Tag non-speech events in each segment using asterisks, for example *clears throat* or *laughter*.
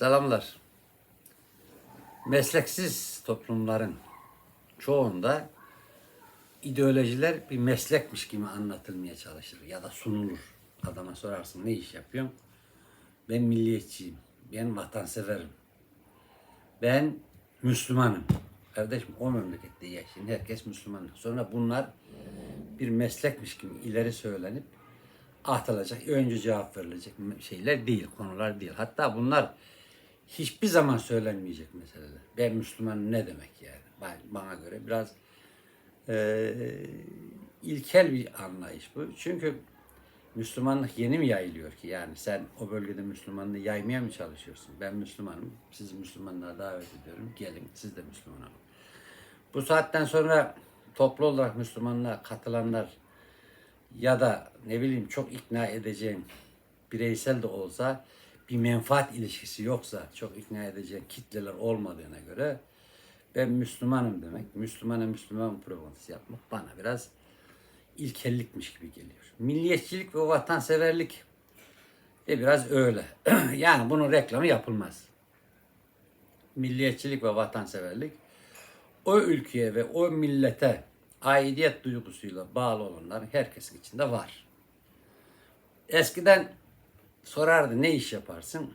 Selamlar. Mesleksiz toplumların çoğunda ideolojiler bir meslekmiş gibi anlatılmaya çalışır ya da sunulur. Adama sorarsın ne iş yapıyorsun? Ben milliyetçiyim. Ben vatanseverim. Ben Müslümanım. Kardeşim o memlekette yaşayan herkes Müslüman. Sonra bunlar bir meslekmiş gibi ileri söylenip atılacak, önce cevap verilecek şeyler değil, konular değil. Hatta bunlar hiçbir zaman söylenmeyecek meseleler. Ben Müslümanım ne demek yani? Ba- Bana göre biraz eee, ilkel bir anlayış bu. Çünkü Müslümanlık yeni mi yayılıyor ki? Yani sen o bölgede Müslümanlığı yaymaya mı çalışıyorsun? Ben Müslümanım, sizi Müslümanlığa davet ediyorum. Gelin, siz de Müslüman olun. Bu saatten sonra toplu olarak Müslümanlığa katılanlar ya da ne bileyim çok ikna edeceğim bireysel de olsa bir menfaat ilişkisi yoksa çok ikna edeceğim kitleler olmadığına göre ben Müslümanım demek, Müslümana Müslüman propagandası yapmak bana biraz ilkellikmiş gibi geliyor. Milliyetçilik ve vatanseverlik de biraz öyle. *clears throat* yani bunun reklamı yapılmaz. Milliyetçilik ve vatanseverlik o ülkeye ve o millete aidiyet duygusuyla bağlı olanların herkesin içinde var. Eskiden sorardı ne iş yaparsın?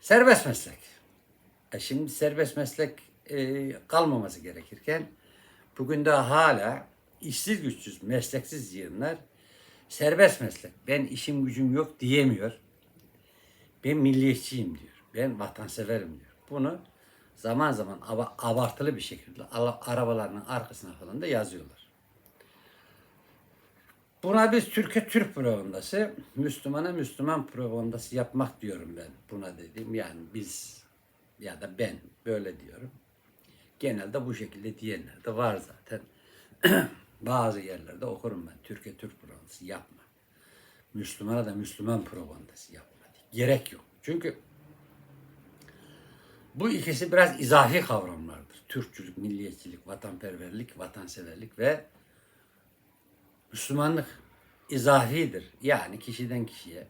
Serbest meslek. E şimdi serbest meslek e, kalmaması gerekirken bugün de hala işsiz güçsüz, mesleksiz yığınlar serbest meslek. Ben işim gücüm yok diyemiyor. Ben milliyetçiyim diyor. Ben vatanseverim diyor. Bunu zaman zaman aba- abartılı bir şekilde ala- arabalarının arkasına falan da yazıyorlar. Buna biz Türkiye Türk propagandası, Müslümana Müslüman propagandası yapmak diyorum ben buna dediğim. Yani biz ya da ben böyle diyorum. Genelde bu şekilde diyenler de var zaten. *clears throat* Bazı yerlerde okurum ben. Türkiye Türk propagandası yapma. Müslümana da Müslüman propagandası yapma. Gerek yok. Çünkü bu ikisi biraz izafi kavramlardır. Türkçülük, milliyetçilik, vatanperverlik, vatanseverlik ve Müslümanlık izafidir. Yani kişiden kişiye,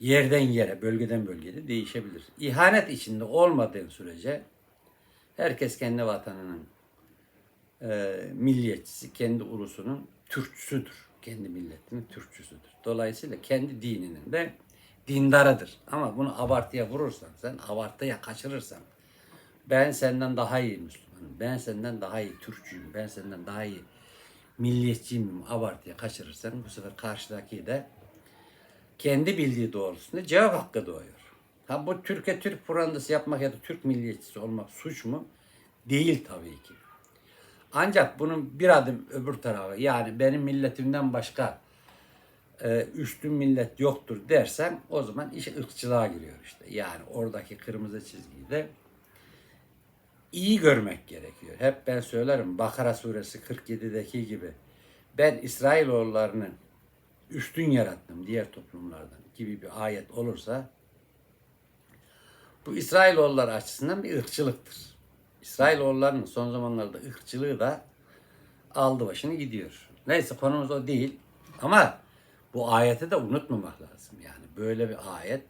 yerden yere, bölgeden bölgede değişebilir. İhanet içinde olmadığın sürece herkes kendi vatanının e, milliyetçisi, kendi ulusunun Türkçüsüdür. Kendi milletinin Türkçüsüdür. Dolayısıyla kendi dininin de dindarıdır. Ama bunu abartıya vurursan, sen abartıya kaçırırsan, ben senden daha iyi Müslümanım, ben senden daha iyi Türkçüyüm, ben senden daha iyi milliyetçiyim abartıya kaçırırsan bu sefer karşıdaki de kendi bildiği doğrultusunda cevap hakkı doğuyor. Ha bu Türkiye Türk propagandası yapmak ya da Türk milliyetçisi olmak suç mu? Değil tabii ki. Ancak bunun bir adım öbür tarafı yani benim milletimden başka e, üstün millet yoktur dersen o zaman iş ırkçılığa giriyor işte. Yani oradaki kırmızı çizgiyi de iyi görmek gerekiyor. Hep ben söylerim Bakara suresi 47'deki gibi ben İsrailoğullarını üstün yarattım diğer toplumlardan gibi bir ayet olursa bu İsrailoğulları açısından bir ırkçılıktır. İsrailoğullarının son zamanlarda ırkçılığı da aldı başını gidiyor. Neyse konumuz o değil. Ama bu ayeti de unutmamak lazım. Yani böyle bir ayet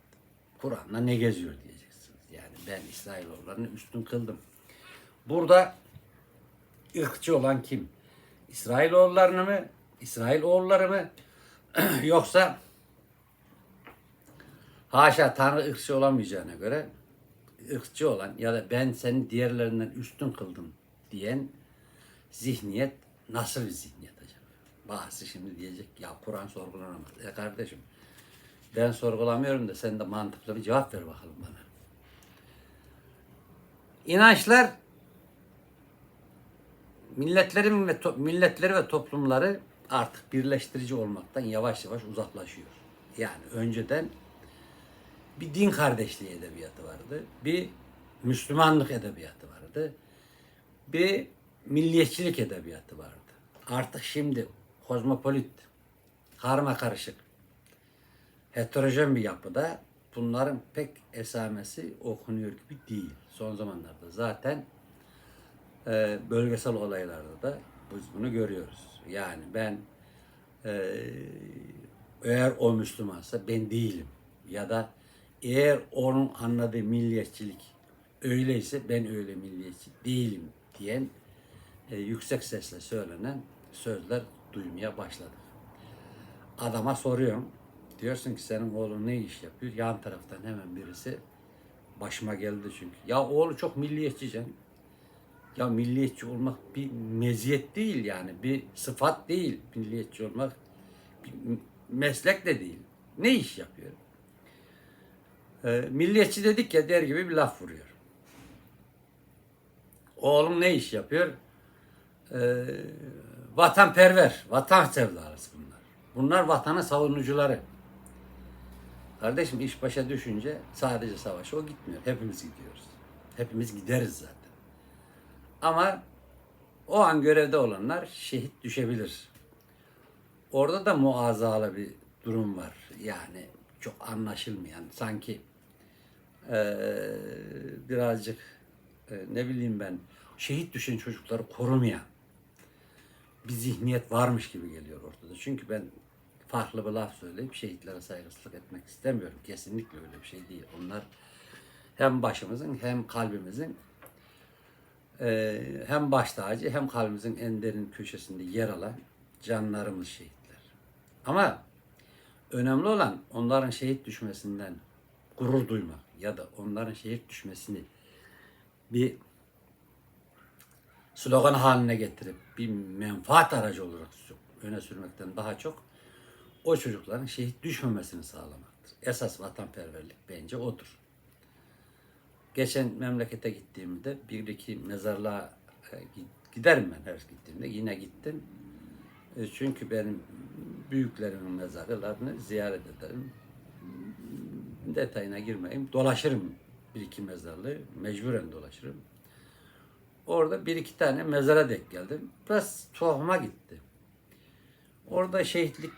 Kur'an'da ne geziyor diyeceksiniz. Yani ben İsrailoğullarını üstün kıldım. Burada ırkçı olan kim? İsrailoğullarını mı? İsrailoğulları mı? *clears throat* Yoksa haşa Tanrı ırkçı olamayacağına göre ırkçı olan ya da ben seni diğerlerinden üstün kıldım diyen zihniyet nasıl bir zihniyet acaba? Bazısı şimdi diyecek ya Kur'an sorgulanamaz. E kardeşim ben sorgulamıyorum da sen de mantıklı bir cevap ver bakalım bana. İnançlar milletlerin ve milletleri ve toplumları artık birleştirici olmaktan yavaş yavaş uzaklaşıyor. Yani önceden bir din kardeşliği edebiyatı vardı. Bir Müslümanlık edebiyatı vardı. Bir milliyetçilik edebiyatı vardı. Artık şimdi kozmopolit, karma karışık, heterojen bir yapıda bunların pek esamesi okunuyor gibi değil. Son zamanlarda zaten e, bölgesel olaylarda da biz bunu görüyoruz. Yani ben e, eğer o Müslümansa ben değilim ya da eğer onun anladığı milliyetçilik öyleyse ben öyle milliyetçi değilim diyen e, yüksek sesle söylenen sözler duymaya başladık. Adama soruyorum. Diyorsun ki senin oğlun ne iş yapıyor? Yan taraftan hemen birisi başıma geldi çünkü. Ya oğlu çok milliyetçi canım. Ya milliyetçi olmak bir meziyet değil yani. Bir sıfat değil milliyetçi olmak. Bir meslek de değil. Ne iş yapıyor? Ee, milliyetçi dedik ya der gibi bir laf vuruyor. Oğlum ne iş yapıyor? Ee, vatanperver, vatan sevdalısı bunlar. Bunlar vatanın savunucuları. Kardeşim iş başa düşünce sadece savaşa o gitmiyor. Hepimiz gidiyoruz. Hepimiz gideriz zaten. Ama o an görevde olanlar şehit düşebilir. Orada da muazzalı bir durum var. Yani çok anlaşılmayan sanki eee, birazcık e, ne bileyim ben şehit düşen çocukları korumayan bir zihniyet varmış gibi geliyor ortada. Çünkü ben farklı bir laf söyleyip şehitlere saygısızlık etmek istemiyorum. Kesinlikle öyle bir şey değil. Onlar hem başımızın hem kalbimizin e, hem baş tacı hem kalbimizin en derin köşesinde yer alan canlarımız şehitler. Ama önemli olan onların şehit düşmesinden gurur duymak ya da onların şehit düşmesini bir slogan haline getirip bir menfaat aracı olarak öne sürmekten daha çok o çocukların şehit düşmemesini sağlamaktır. Esas vatanperverlik bence odur. Geçen memlekete gittiğimde bir iki mezarlığa e, gi- giderim ben her gittiğimde. Yine gittim. E, Çünkü benim büyüklerimin mezarlarını ziyaret ederim. Detayına girmeyeyim. Dolaşırım bir iki mezarlığı. Mecburen dolaşırım. Orada bir iki tane mezara denk geldim. Biraz tuhafıma gitti. Orada şehitlik,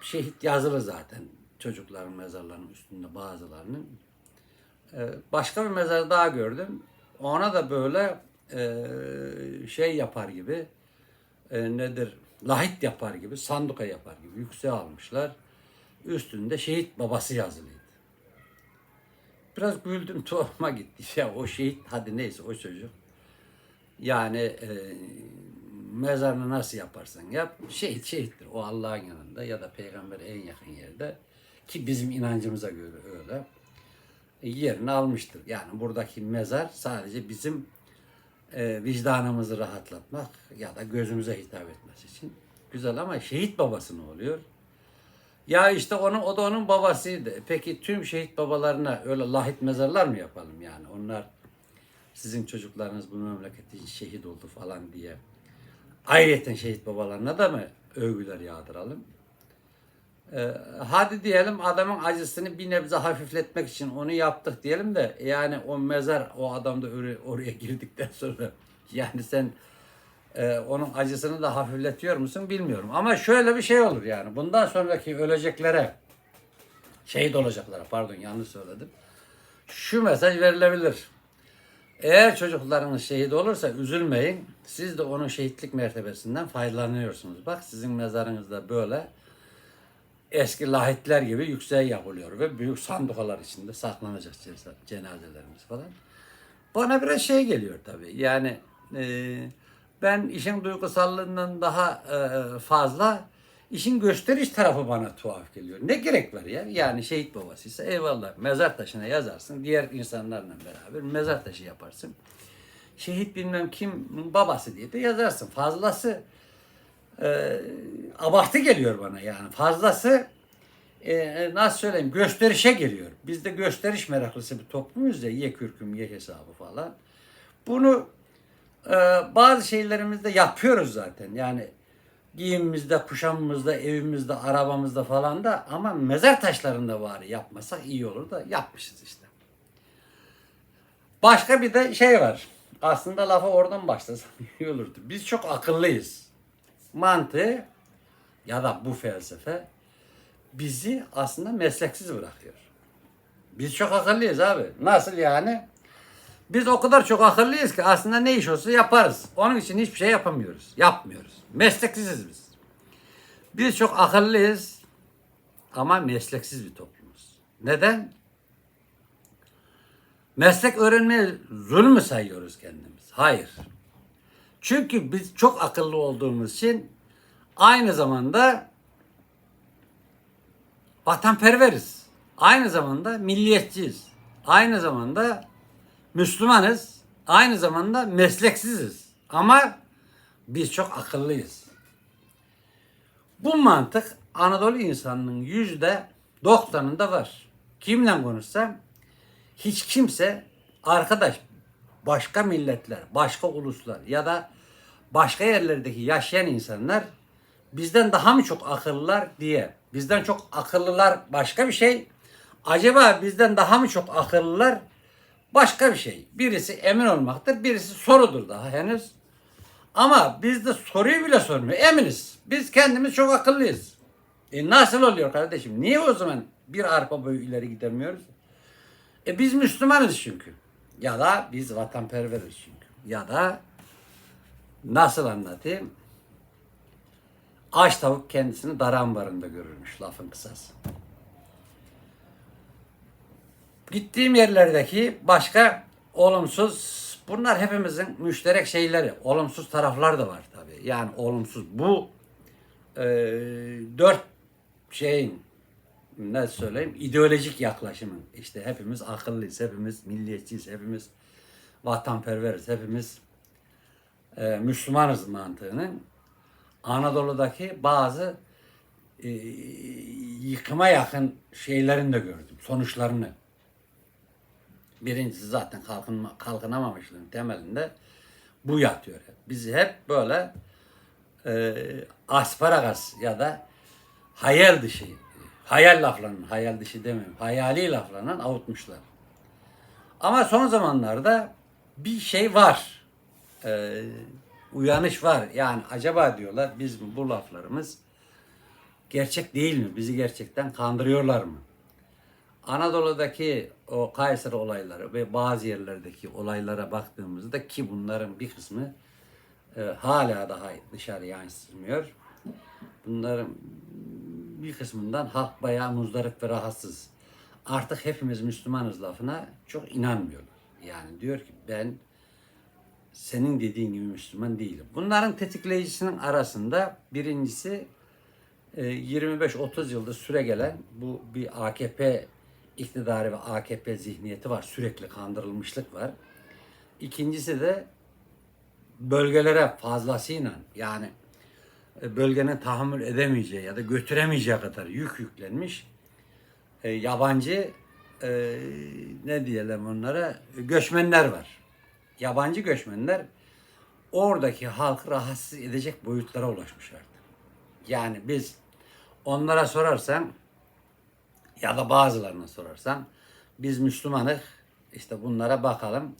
şehit yazılı zaten. Çocukların mezarlarının üstünde bazılarının. Ee, başka bir mezar daha gördüm. Ona da böyle e, şey yapar gibi e, nedir lahit yapar gibi sanduka yapar gibi yükseğe almışlar. Üstünde şehit babası yazılıydı. Biraz güldüm *laughs* tuhafıma gitti. Ya o şehit hadi neyse o çocuk. Yani e, mezarını nasıl yaparsan yap şehit şehittir. O Allah'ın yanında ya da peygamber en yakın yerde ki bizim inancımıza göre öyle yerini almıştır. Yani buradaki mezar sadece bizim e, vicdanımızı rahatlatmak ya da gözümüze hitap etmesi için güzel ama şehit babası ne oluyor? Ya işte onu o da onun babasıydı. Peki tüm şehit babalarına öyle lahit mezarlar mı yapalım yani? Onlar sizin çocuklarınız bu memleket için şehit oldu falan diye. Ayrıca şehit babalarına da mı övgüler yağdıralım? Ee, hadi diyelim adamın acısını bir nebze hafifletmek için onu yaptık diyelim de yani o mezar o adam da oraya, oraya girdikten sonra *laughs* yani sen e, onun acısını da hafifletiyor musun bilmiyorum. Ama şöyle bir şey olur yani bundan sonraki öleceklere şehit olacaklara pardon yanlış söyledim. Şu mesaj verilebilir. Eğer çocuklarınız şehit olursa üzülmeyin. Siz de onun şehitlik mertebesinden faydalanıyorsunuz. Bak sizin mezarınızda böyle eski lahitler gibi yükseğe yapılıyor ve büyük sandukalar içinde saklanacak cenazelerimiz falan. Bana biraz şey geliyor tabii. Yani e, ben işin duygusallığından daha e, fazla işin gösteriş tarafı bana tuhaf geliyor. Ne gerek var ya? Yani şehit babasıysa eyvallah mezar taşına yazarsın. Diğer insanlarla beraber mezar taşı yaparsın. Şehit bilmem kim babası diye de yazarsın. Fazlası e, abartı geliyor bana yani. Fazlası e, nasıl söyleyeyim gösterişe geliyor. Biz de gösteriş meraklısı bir toplumuz ya ye kürküm ye hesabı falan. Bunu e, bazı şeylerimizde yapıyoruz zaten. Yani giyimimizde, kuşamımızda, evimizde, arabamızda falan da ama mezar taşlarında var yapmasak iyi olur da yapmışız işte. Başka bir de şey var. Aslında lafa oradan başlasam *laughs* iyi olurdu. Biz çok akıllıyız. Mantığı ya da bu felsefe bizi aslında mesleksiz bırakıyor. Biz çok akıllıyız abi. Nasıl yani? Biz o kadar çok akıllıyız ki aslında ne iş olsa yaparız. Onun için hiçbir şey yapamıyoruz. Yapmıyoruz. Mesleksiziz biz. Biz çok akıllıyız ama mesleksiz bir toplumuz. Neden? meslek öğrenmeye zulüm mü sayıyoruz kendimiz? Hayır. Çünkü biz çok akıllı olduğumuz için aynı zamanda vatanperveriz. Aynı zamanda milliyetçiyiz. Aynı zamanda Müslümanız. Aynı zamanda mesleksiziz. Ama biz çok akıllıyız. Bu mantık Anadolu insanının yüzde doksanında var. Kimle konuşsam hiç kimse arkadaş başka milletler, başka uluslar ya da başka yerlerdeki yaşayan insanlar bizden daha mı çok akıllılar diye. Bizden çok akıllılar başka bir şey. Acaba bizden daha mı çok akıllılar başka bir şey. Birisi emin olmaktır, birisi sorudur daha henüz. Ama biz de soruyu bile sormuyor. Eminiz. Biz kendimiz çok akıllıyız. E nasıl oluyor kardeşim? Niye o zaman bir arpa boyu ileri gidemiyoruz? E biz Müslümanız çünkü. Ya da biz vatanperveriz çünkü. Ya da nasıl anlatayım? Aç tavuk kendisini dar ambarında görürmüş lafın kısası. Gittiğim yerlerdeki başka olumsuz bunlar hepimizin müşterek şeyleri. Olumsuz taraflar da var tabii. Yani olumsuz bu e, dört şeyin ne söyleyeyim ideolojik yaklaşımın işte hepimiz akıllıyız, hepimiz milliyetçiyiz, hepimiz vatanperveriz, hepimiz e, Müslümanız mantığının Anadolu'daki bazı e, yıkıma yakın şeylerini de gördüm, sonuçlarını. Birincisi zaten kalkınma, kalkınamamışlığın temelinde bu yatıyor. Bizi hep böyle e, asparagas ya da hayal dışı, hayal laflarının, hayal dışı demeyeyim, hayali laflarından avutmuşlar. Ama son zamanlarda bir şey var. E, uyanış var. Yani acaba diyorlar biz bu laflarımız gerçek değil mi? Bizi gerçekten kandırıyorlar mı? Anadolu'daki o Kayseri olayları ve bazı yerlerdeki olaylara baktığımızda ki bunların bir kısmı e, hala daha dışarı yansımıyor. Bunların bir kısmından halk bayağı muzdarip ve rahatsız. Artık hepimiz Müslümanız lafına çok inanmıyorlar. Yani diyor ki ben senin dediğin gibi Müslüman değilim. Bunların tetikleyicisinin arasında birincisi e, 25-30 yıldır süre gelen bu bir AKP iktidarı ve AKP zihniyeti var. Sürekli kandırılmışlık var. İkincisi de bölgelere fazlasıyla yani e, bölgenin tahammül edemeyeceği ya da götüremeyeceği kadar yük yüklenmiş e, yabancı e, ne diyelim onlara göçmenler var. Yabancı göçmenler oradaki halkı rahatsız edecek boyutlara ulaşmışlardı. Yani biz onlara sorarsan ya da bazılarına sorarsan biz Müslümanız işte bunlara bakalım.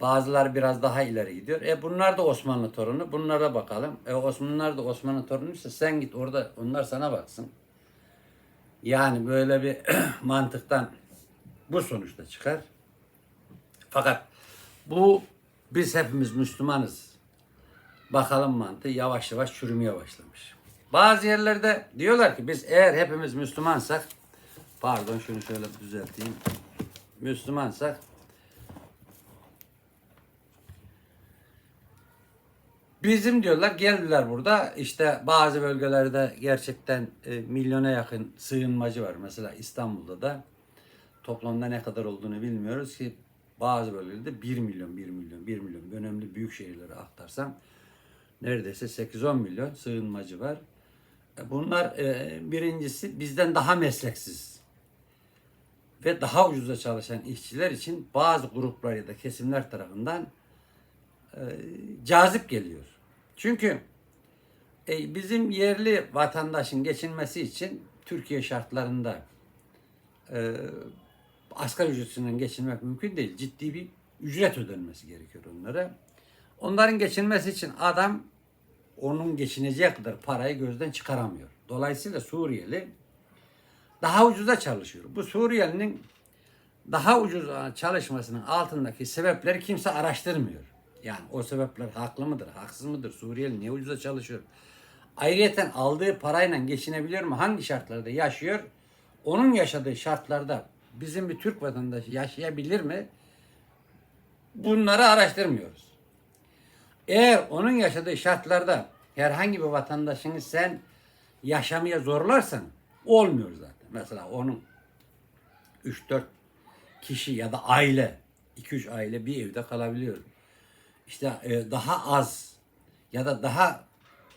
Bazıları biraz daha ileri gidiyor. E bunlar da Osmanlı torunu. Bunlara bakalım. E Osmanlılar da Osmanlı torunuysa sen git orada onlar sana baksın. Yani böyle bir *clears throat* mantıktan bu sonuçta çıkar. Fakat bu biz hepimiz Müslümanız. Bakalım mantığı yavaş yavaş çürümeye başlamış. Bazı yerlerde diyorlar ki biz eğer hepimiz Müslümansak pardon şunu şöyle düzelteyim. Müslümansak Bizim diyorlar geldiler burada işte bazı bölgelerde gerçekten e, milyona yakın sığınmacı var. Mesela İstanbul'da da toplamda ne kadar olduğunu bilmiyoruz ki bazı bölgelerde 1 milyon, 1 milyon, 1 milyon önemli büyük şehirlere aktarsam neredeyse 8-10 milyon sığınmacı var. E, Bunlar e, birincisi bizden daha mesleksiz ve daha ucuza çalışan işçiler için bazı gruplar ya da kesimler tarafından e, cazip geliyor. Çünkü bizim yerli vatandaşın geçinmesi için Türkiye şartlarında asgari ücretinden geçinmek mümkün değil. Ciddi bir ücret ödenmesi gerekiyor onlara. Onların geçinmesi için adam onun geçineceği kadar parayı gözden çıkaramıyor. Dolayısıyla Suriyeli daha ucuza çalışıyor. Bu Suriyelinin daha ucuz çalışmasının altındaki sebepleri kimse araştırmıyor. Yani o sebepler haklı mıdır, haksız mıdır? Suriyeli niye ucuza çalışıyor? Ayrıyeten aldığı parayla geçinebiliyor mu? Hangi şartlarda yaşıyor? Onun yaşadığı şartlarda bizim bir Türk vatandaşı yaşayabilir mi? Bunları araştırmıyoruz. Eğer onun yaşadığı şartlarda herhangi bir vatandaşını sen yaşamaya zorlarsan olmuyor zaten. Mesela onun 3-4 kişi ya da aile, 2-3 aile bir evde kalabiliyor. İşte e, daha az ya da daha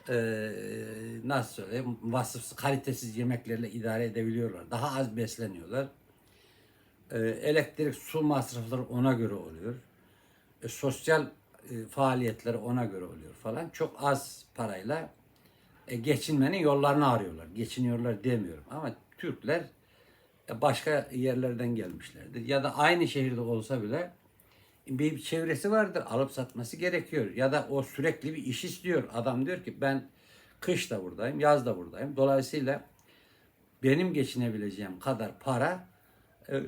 e, nasıl söyleyeyim vasıfsız, kalitesiz yemeklerle idare edebiliyorlar. Daha az besleniyorlar. E, elektrik, su masrafları ona göre oluyor. E, sosyal e, faaliyetleri ona göre oluyor falan. Çok az parayla e, geçinmenin yollarını arıyorlar. Geçiniyorlar demiyorum ama Türkler e, başka yerlerden gelmişlerdir. Ya da aynı şehirde olsa bile bir çevresi vardır. Alıp satması gerekiyor. Ya da o sürekli bir iş istiyor. Adam diyor ki ben kış da buradayım, yaz da buradayım. Dolayısıyla benim geçinebileceğim kadar para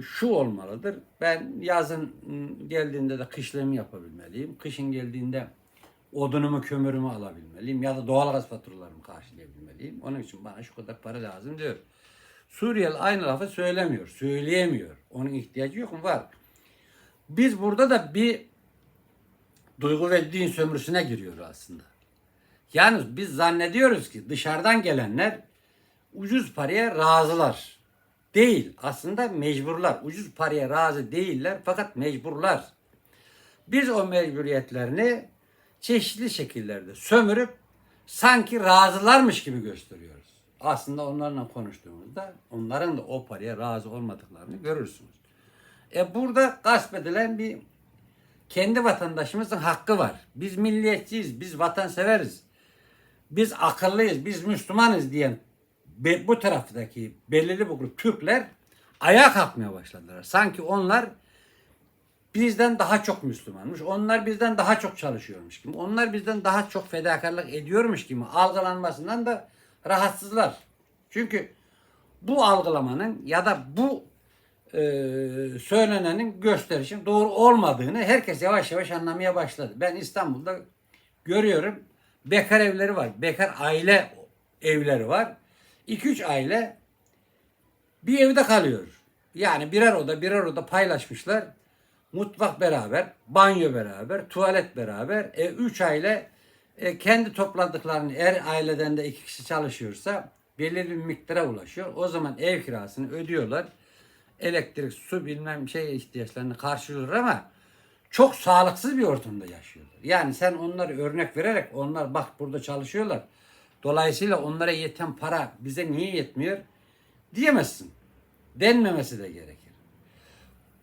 şu olmalıdır. Ben yazın m, geldiğinde de kışlığımı yapabilmeliyim. Kışın geldiğinde odunumu, kömürümü alabilmeliyim. Ya da doğalgaz faturalarımı karşılayabilmeliyim. Onun için bana şu kadar para lazım diyor. Suriyeli aynı lafı söylemiyor, söyleyemiyor. Onun ihtiyacı yok mu? Var. Biz burada da bir duygu ve din sömürüsüne giriyor aslında. Yani biz zannediyoruz ki dışarıdan gelenler ucuz paraya razılar. Değil. Aslında mecburlar. Ucuz paraya razı değiller fakat mecburlar. Biz o mecburiyetlerini çeşitli şekillerde sömürüp sanki razılarmış gibi gösteriyoruz. Aslında onlarla konuştuğumuzda onların da o paraya razı olmadıklarını görürsünüz. E burada gasp edilen bir kendi vatandaşımızın hakkı var. Biz milliyetçiyiz, biz vatanseveriz. Biz akıllıyız, biz Müslümanız diyen bu taraftaki belirli bir grup Türkler ayağa kalkmaya başladılar. Sanki onlar bizden daha çok Müslümanmış. Onlar bizden daha çok çalışıyormuş gibi. Onlar bizden daha çok fedakarlık ediyormuş gibi algılanmasından da rahatsızlar. Çünkü bu algılamanın ya da bu e, söylenenin gösterişin doğru olmadığını herkes yavaş yavaş anlamaya başladı. Ben İstanbul'da görüyorum bekar evleri var. Bekar aile evleri var. 2-3 aile bir evde kalıyor. Yani birer oda birer oda paylaşmışlar. Mutfak beraber, banyo beraber, tuvalet beraber. E, üç aile e, kendi topladıklarını eğer aileden de iki kişi çalışıyorsa belirli bir miktara ulaşıyor. O zaman ev kirasını ödüyorlar. Elektrik, su bilmem şey ihtiyaçlarını karşılıyorlar ama çok sağlıksız bir ortamda yaşıyorlar. Yani sen onları örnek vererek onlar bak burada çalışıyorlar. Dolayısıyla onlara yeten para bize niye yetmiyor diyemezsin. Denmemesi de gerekir.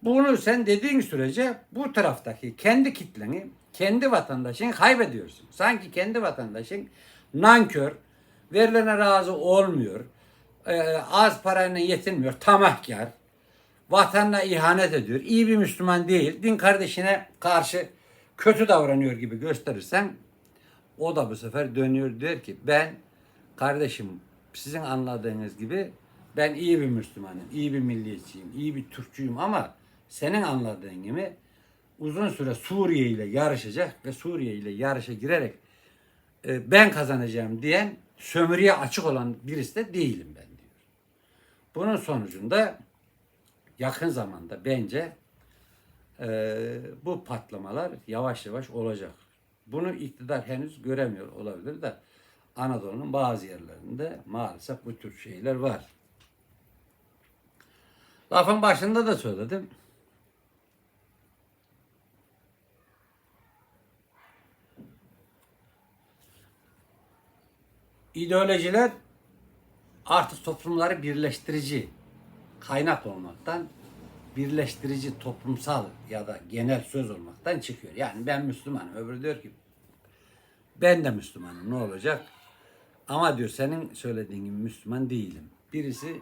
Bunu sen dediğin sürece bu taraftaki kendi kitleni, kendi vatandaşını kaybediyorsun. Sanki kendi vatandaşın nankör, verilene razı olmuyor, e, az parayla yetinmiyor, tamahkar, vatanına ihanet ediyor, iyi bir Müslüman değil, din kardeşine karşı kötü davranıyor gibi gösterirsen o da bu sefer dönüyor diyor ki ben kardeşim sizin anladığınız gibi ben iyi bir Müslümanım, iyi bir milliyetçiyim, iyi bir Türkçüyüm ama senin anladığın gibi uzun süre Suriye ile yarışacak ve Suriye ile yarışa girerek e, ben kazanacağım diyen sömürüye açık olan birisi de değilim ben diyor. Bunun sonucunda yakın zamanda bence e, bu patlamalar yavaş yavaş olacak. Bunu iktidar henüz göremiyor olabilir de Anadolu'nun bazı yerlerinde maalesef bu tür şeyler var. Lafın başında da söyledim. İdeolojiler artık toplumları birleştirici kaynak olmaktan birleştirici toplumsal ya da genel söz olmaktan çıkıyor. Yani ben Müslümanım. Öbürü diyor ki ben de Müslümanım ne olacak? Ama diyor senin söylediğin gibi Müslüman değilim. Birisi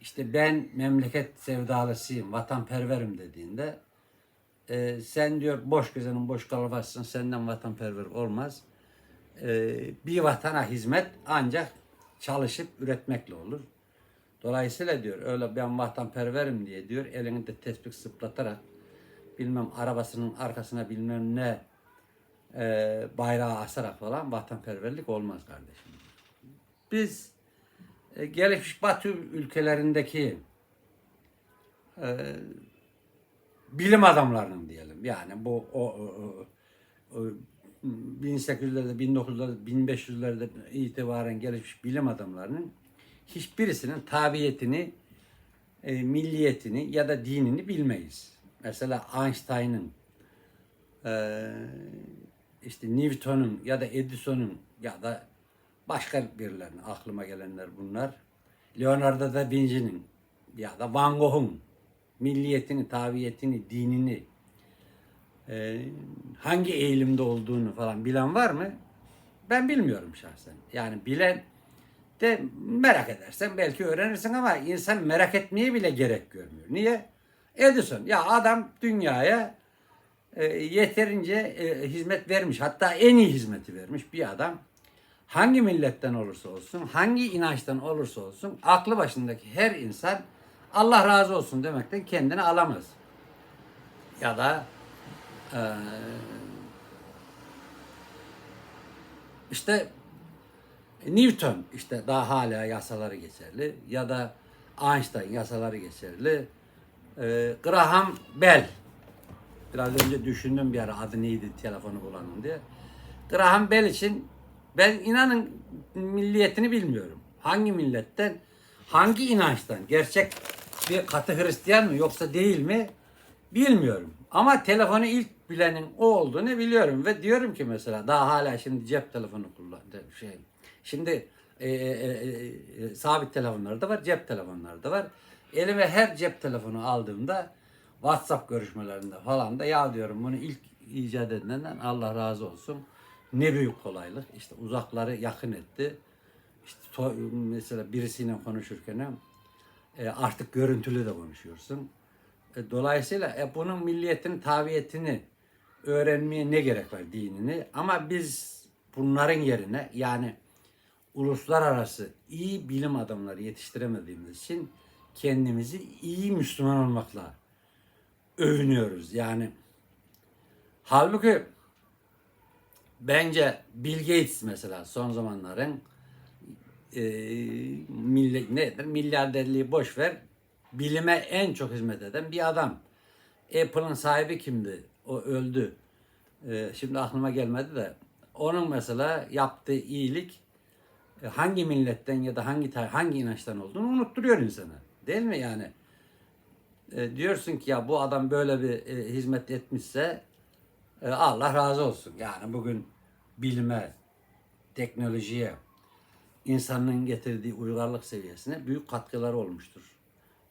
işte ben memleket sevdalısıyım, vatanperverim dediğinde e, sen diyor boş gezenin boş kalırsın senden vatanperver olmaz. E, bir vatana hizmet ancak çalışıp üretmekle olur. Dolayısıyla diyor öyle ben vatanperverim diye diyor elini de tespih sıplatarak bilmem arabasının arkasına bilmem ne e, bayrağı asarak falan vatanperverlik olmaz kardeşim. Biz e, gelişmiş Batı ülkelerindeki e, bilim adamlarının diyelim Yani bu o, o, o, o 1800'lerde, 1900'lerde, 1500'lerde itibaren gelişmiş bilim adamlarının hiçbirisinin tabiyetini, e, milliyetini ya da dinini bilmeyiz. Mesela Einstein'ın, e, işte Newton'un ya da Edison'un ya da başka birilerinin aklıma gelenler bunlar. Leonardo da Vinci'nin ya da Van Gogh'un milliyetini, tabiyetini, dinini, e, hangi eğilimde olduğunu falan bilen var mı? Ben bilmiyorum şahsen. Yani bilen de merak edersen belki öğrenirsin ama insan merak etmeye bile gerek görmüyor. Niye? Edison. Ya adam dünyaya e, yeterince e, hizmet vermiş. Hatta en iyi hizmeti vermiş bir adam. Hangi milletten olursa olsun, hangi inançtan olursa olsun aklı başındaki her insan Allah razı olsun demekten kendini alamaz. Ya da e, işte Newton işte daha hala yasaları geçerli ya da Einstein yasaları geçerli. Graham Bell biraz önce düşündüm bir ara adı neydi telefonu bulanın diye. Graham Bell için ben inanın milliyetini bilmiyorum. Hangi milletten, hangi inançtan, gerçek bir katı Hristiyan mı yoksa değil mi bilmiyorum. Ama telefonu ilk bilenin o olduğunu biliyorum ve diyorum ki mesela daha hala şimdi cep telefonu kullan şey. Şimdi e, e, e, e, sabit telefonlar da var, cep telefonları da var. Elime her cep telefonu aldığımda WhatsApp görüşmelerinde falan da ya diyorum bunu ilk icat edenden Allah razı olsun. Ne büyük kolaylık. İşte uzakları yakın etti. İşte mesela birisiyle konuşurken e, artık görüntülü de konuşuyorsun. E, dolayısıyla e, bunun milliyetini, tabiyetini öğrenmeye ne gerek var dinini. Ama biz bunların yerine yani uluslararası iyi bilim adamları yetiştiremediğimiz için kendimizi iyi Müslüman olmakla övünüyoruz. Yani halbuki bence Bill Gates mesela son zamanların e, milli, nedir? milyarderliği boş ver. Bilime en çok hizmet eden bir adam. Apple'ın sahibi kimdi? O öldü. E, şimdi aklıma gelmedi de. Onun mesela yaptığı iyilik e, hangi milletten ya da hangi hangi inançtan olduğunu unutturuyor insana. Değil mi yani? E, diyorsun ki ya bu adam böyle bir e, hizmet etmişse e, Allah razı olsun. Yani bugün bilime, teknolojiye, insanlığın getirdiği uygarlık seviyesine büyük katkıları olmuştur.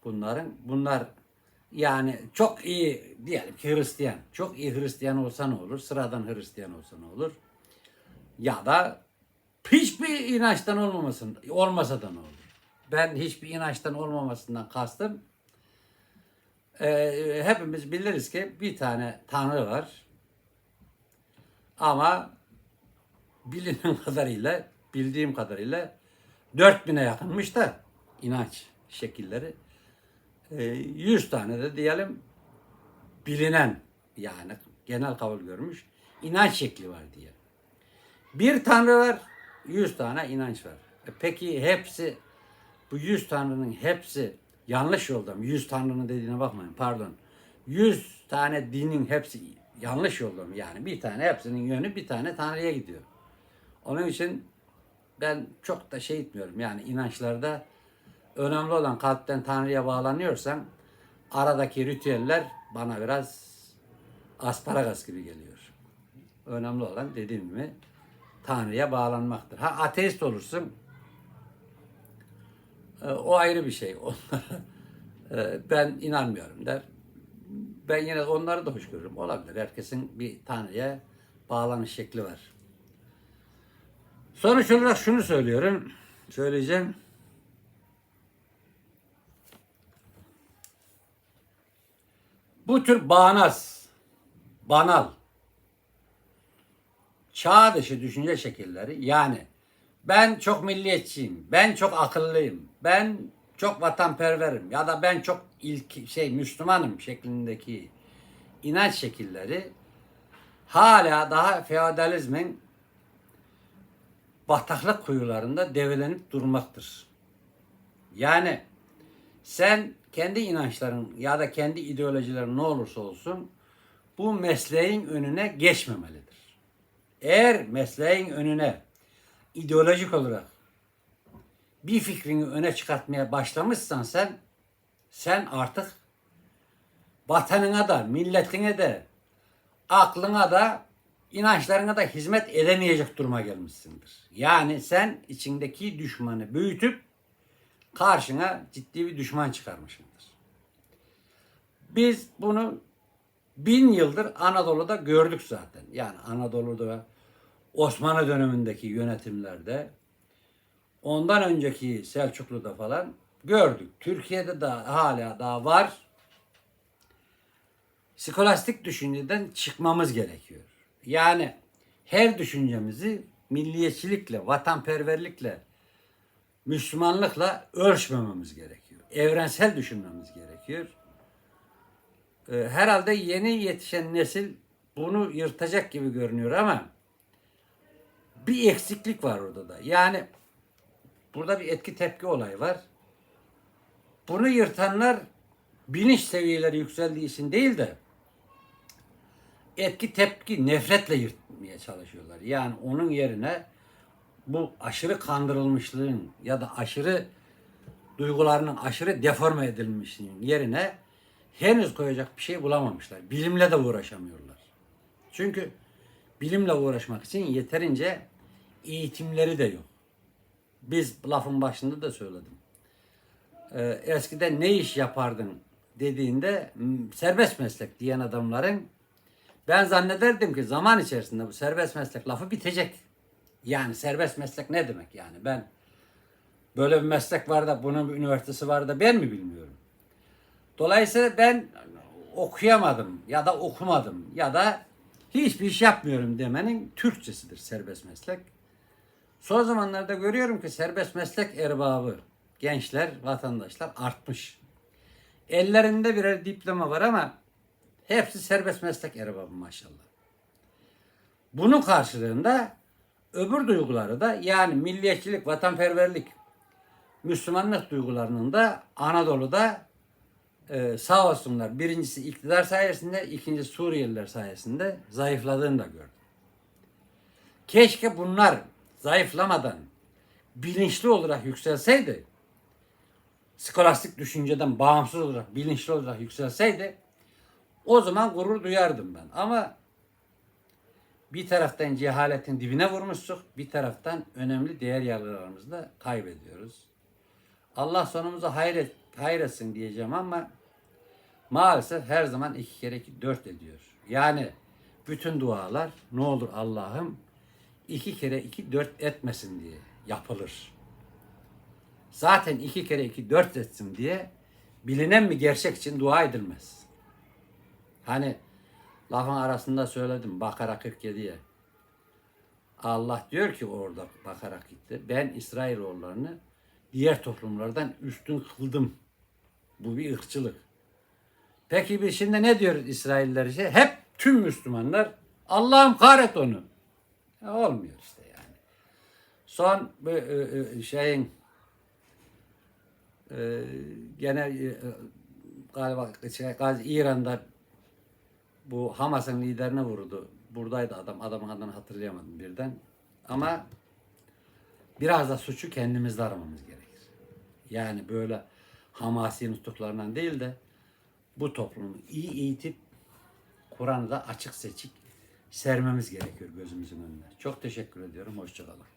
Bunların bunlar yani çok iyi diyelim ki Hristiyan. Çok iyi Hristiyan olsa ne olur? Sıradan Hristiyan olsa ne olur? Ya da hiçbir inançtan olmamasın, olmasa da ne olur? Ben hiçbir inançtan olmamasından kastım e, hepimiz biliriz ki bir tane Tanrı var. Ama bilinen *laughs* kadarıyla, bildiğim kadarıyla 4000'e yakınmış da inanç şekilleri. E, 100 tane de diyelim bilinen yani genel kabul görmüş inanç şekli var diye. Bir tanrı var, 100 tane inanç var. E peki hepsi bu 100 tanrının hepsi yanlış yolda mı? 100 tanrının dediğine bakmayın pardon. 100 tane dinin hepsi yanlış yolda mı? Yani bir tane hepsinin yönü bir tane tanrıya gidiyor. Onun için ben çok da şey etmiyorum. Yani inançlarda önemli olan kalpten Tanrı'ya bağlanıyorsan aradaki ritüeller bana biraz asparagas gibi geliyor. Önemli olan dediğim gibi Tanrı'ya bağlanmaktır. Ha ateist olursun o ayrı bir şey. *laughs* Onlara e, ben inanmıyorum der. Ben yine onları da hoş görürüm. Olabilir. Herkesin bir Tanrı'ya bağlanış şekli var. Sonuç olarak şunu söylüyorum. Söyleyeceğim. Bu tür bağnaz, banal, çağ dışı düşünce şekilleri yani ben çok milliyetçiyim, ben çok akıllıyım, ben çok vatanperverim ya da ben çok ilk şey Müslümanım şeklindeki inanç şekilleri hala daha feodalizmin bataklık kuyularında develenip durmaktır. Yani sen kendi inançların ya da kendi ideolojilerin ne olursa olsun bu mesleğin önüne geçmemelidir. Eğer mesleğin önüne ideolojik olarak bir fikrini öne çıkartmaya başlamışsan sen sen artık vatanına da, milletine de, aklına da, inançlarına da hizmet edemeyecek duruma gelmişsindir. Yani sen içindeki düşmanı büyütüp karşına ciddi bir düşman çıkarmışsındır. Biz bunu bin yıldır Anadolu'da gördük zaten. Yani Anadolu'da Osmanlı dönemindeki yönetimlerde ondan önceki Selçuklu'da falan gördük. Türkiye'de de hala daha var. Skolastik düşünceden çıkmamız gerekiyor. Yani her düşüncemizi milliyetçilikle, vatanperverlikle, Müslümanlıkla ölçmememiz gerekiyor. Evrensel düşünmemiz gerekiyor. Ee, herhalde yeni yetişen nesil bunu yırtacak gibi görünüyor ama bir eksiklik var orada da. Yani burada bir etki tepki olayı var. Bunu yırtanlar bilinç seviyeleri yükseldiği için değil de etki tepki nefretle yırtmaya çalışıyorlar. Yani onun yerine bu aşırı kandırılmışlığın ya da aşırı duygularının aşırı deforme edilmişliğin yerine henüz koyacak bir şey bulamamışlar. Bilimle de uğraşamıyorlar. Çünkü bilimle uğraşmak için yeterince eğitimleri de yok. Biz lafın başında da söyledim. Ee, eskiden ne iş yapardın dediğinde serbest meslek diyen adamların ben zannederdim ki zaman içerisinde bu serbest meslek lafı bitecek. Yani serbest meslek ne demek yani? Ben böyle bir meslek var da bunun bir üniversitesi var da ben mi bilmiyorum. Dolayısıyla ben okuyamadım ya da okumadım ya da hiçbir iş yapmıyorum demenin Türkçesidir serbest meslek. Son zamanlarda görüyorum ki serbest meslek erbabı, gençler, vatandaşlar artmış. Ellerinde birer diploma var ama hepsi serbest meslek erbabı maşallah. Bunun karşılığında öbür duyguları da yani milliyetçilik, vatanperverlik, Müslümanlık duygularının da Anadolu'da e, sağ olsunlar. Birincisi iktidar sayesinde, ikincisi Suriyeliler sayesinde zayıfladığını da gördüm. Keşke bunlar zayıflamadan bilinçli olarak yükselseydi, skolastik düşünceden bağımsız olarak, bilinçli olarak yükselseydi, o zaman gurur duyardım ben. Ama bir taraftan cehaletin dibine vurmuştuk, bir taraftan önemli değer yargılarımızı da kaybediyoruz. Allah sonumuzu hayret, hayretsin diyeceğim ama maalesef her zaman iki kere iki dört ediyor. Yani bütün dualar ne olur Allah'ım iki kere iki dört etmesin diye yapılır. Zaten iki kere iki dört etsin diye bilinen bir gerçek için dua edilmez. Hani lafın arasında söyledim Bakara 47'ye. Allah diyor ki orada Bakara gitti. Ben İsrailoğullarını diğer toplumlardan üstün kıldım. Bu bir ırkçılık. Peki biz şimdi ne diyoruz İsrailler için? Hep tüm Müslümanlar Allah'ım kahret onu. Olmuyor işte yani. Son e, e, şeyin e, gene galiba şey, İran'da bu Hamas'ın liderine vurdu. Buradaydı adam. Adamın adını hatırlayamadım birden. Ama biraz da suçu kendimizde aramamız gerekir. Yani böyle Hamasi nutuklarından değil de bu toplumu iyi eğitip Kur'an'da açık seçik sermemiz gerekiyor gözümüzün önüne. Çok teşekkür ediyorum. Hoşçakalın.